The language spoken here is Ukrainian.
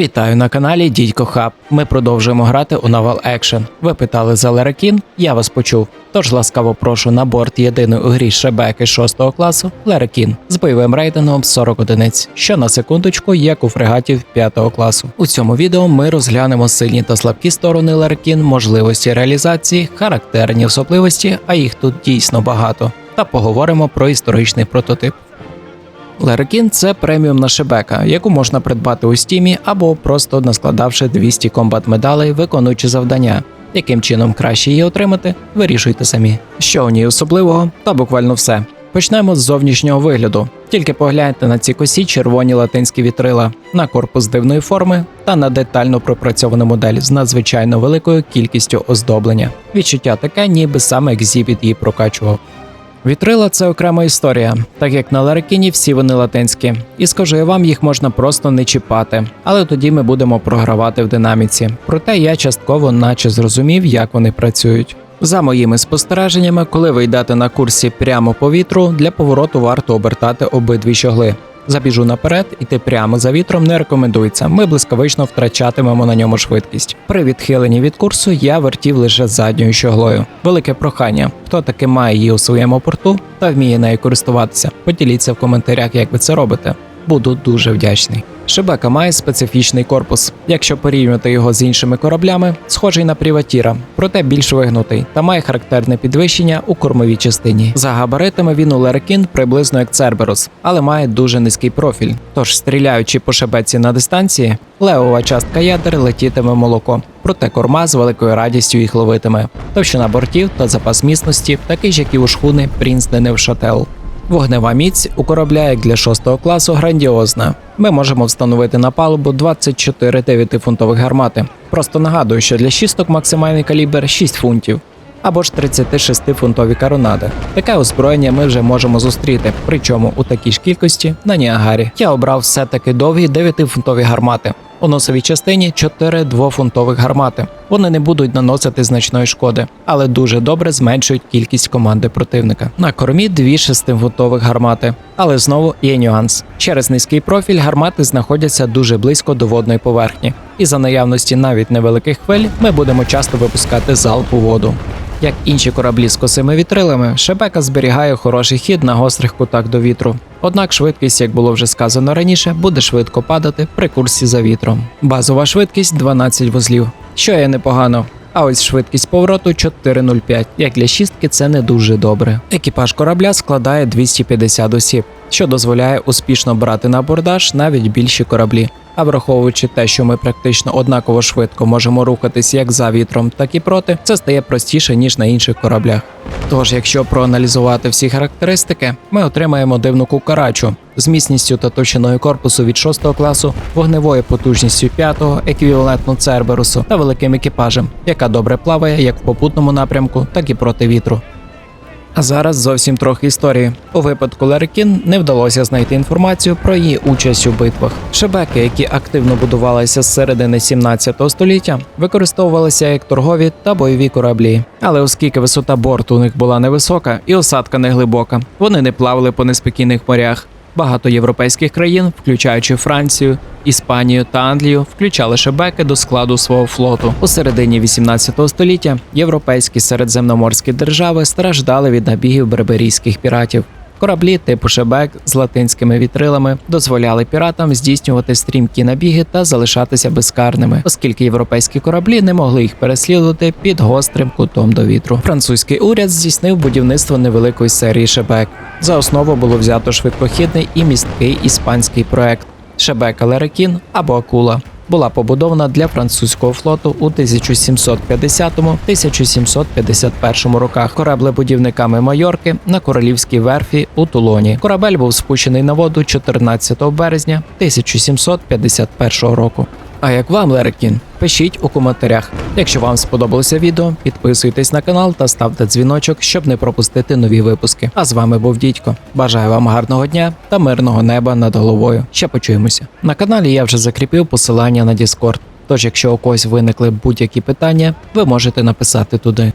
Вітаю на каналі Дідько Хаб. Ми продовжуємо грати у Naval Action. Ви питали за Лерекін, я вас почув. Тож ласкаво прошу на борт єдиної у грі Шебеки 6 класу Лерекін з бойовим рейтингом 40 одиниць, що на секундочку як у фрегатів 5 класу. У цьому відео ми розглянемо сильні та слабкі сторони Лерекін, можливості реалізації, характерні особливості, а їх тут дійсно багато. Та поговоримо про історичний прототип. Лерекін це преміумна шебека, яку можна придбати у стімі або просто наскладавши 200 комбат медалей, виконуючи завдання. Яким чином краще її отримати, вирішуйте самі. Що у ній особливого, та буквально все. Почнемо з зовнішнього вигляду. Тільки погляньте на ці косі червоні латинські вітрила, на корпус дивної форми та на детально пропрацьовану модель з надзвичайно великою кількістю оздоблення. Відчуття таке, ніби саме екзібіт її прокачував. Вітрила це окрема історія, так як на Ларикіні всі вони латинські, і скажу вам, їх можна просто не чіпати, але тоді ми будемо програвати в динаміці. Проте я частково наче зрозумів, як вони працюють. За моїми спостереженнями, коли ви йдете на курсі прямо по вітру, для повороту варто обертати обидві щогли. Забіжу наперед, іти прямо за вітром не рекомендується. Ми блискавично втрачатимемо на ньому швидкість. При відхиленні від курсу я вертів лише задньою щоглою. Велике прохання. Хто таки має її у своєму порту та вміє нею користуватися? Поділіться в коментарях, як ви це робите. Буду дуже вдячний. Шебека має специфічний корпус. Якщо порівнювати його з іншими кораблями, схожий на приватіра, проте більш вигнутий та має характерне підвищення у кормовій частині. За габаритами він у Лерекін приблизно як Церберус, але має дуже низький профіль. Тож, стріляючи по шебеці на дистанції, левова частка ядер летітиме молоко. Проте корма з великою радістю їх ловитиме. Товщина бортів та запас міцності, такий ж як і у шхуни Принц Денев Шател. Вогнева міць у корабля, як для 6 класу, грандіозна. Ми можемо встановити на палубу 24 9-фунтових гармати. Просто нагадую, що для шісток максимальний калібр 6 фунтів. Або ж 36-фунтові каронади. Таке озброєння ми вже можемо зустріти, причому у такій ж кількості на Ніагарі. Я обрав все таки довгі 9-фунтові гармати. У носовій частині 4 2-фунтових гармати. Вони не будуть наносити значної шкоди, але дуже добре зменшують кількість команди противника. На кормі дві 6-фунтових гармати. Але знову є нюанс. Через низький профіль гармати знаходяться дуже близько до водної поверхні, і за наявності навіть невеликих хвиль ми будемо часто випускати залп у воду. Як інші кораблі з косими вітрилами, Шебека зберігає хороший хід на гострих кутах до вітру. Однак швидкість, як було вже сказано раніше, буде швидко падати при курсі за вітром. Базова швидкість 12 вузлів, що є непогано. А ось швидкість повороту 4.05. Як для шістки, це не дуже добре. Екіпаж корабля складає 250 осіб, що дозволяє успішно брати на абордаж навіть більші кораблі. А враховуючи те, що ми практично однаково швидко можемо рухатись як за вітром, так і проти, це стає простіше ніж на інших кораблях. Тож, якщо проаналізувати всі характеристики, ми отримаємо дивну кукарачу з міцністю та товщиною корпусу від 6 класу, вогневою потужністю 5, еквівалентну Церберусу та великим екіпажем, яка добре плаває як в попутному напрямку, так і проти вітру. А зараз зовсім трохи історії. У випадку Лерикін не вдалося знайти інформацію про її участь у битвах. Шебеки, які активно будувалися з середини 17 століття, використовувалися як торгові та бойові кораблі. Але оскільки висота борту у них була невисока і осадка не глибока, вони не плавали по неспокійних морях. Багато європейських країн, включаючи Францію, Іспанію та Англію, включали шебеки до складу свого флоту. У середині 18 століття європейські середземноморські держави страждали від набігів берберійських піратів. Кораблі типу шебек з латинськими вітрилами дозволяли піратам здійснювати стрімкі набіги та залишатися безкарними, оскільки європейські кораблі не могли їх переслідувати під гострим кутом до вітру. Французький уряд здійснив будівництво невеликої серії шебек. За основу було взято швидкохідний і місткий іспанський проект Шебека Лерекін або Акула. Була побудована для французького флоту у 1750-1751 роках кораблебудівниками Майорки на королівській верфі у Тулоні. Корабель був спущений на воду 14 березня 1751 року. А як вам, Лерекін? Пишіть у коментарях. Якщо вам сподобалося відео, підписуйтесь на канал та ставте дзвіночок, щоб не пропустити нові випуски. А з вами був Дідько. Бажаю вам гарного дня та мирного неба над головою. Ще почуємося. На каналі я вже закріпив посилання на Discord. Тож, якщо у когось виникли будь-які питання, ви можете написати туди.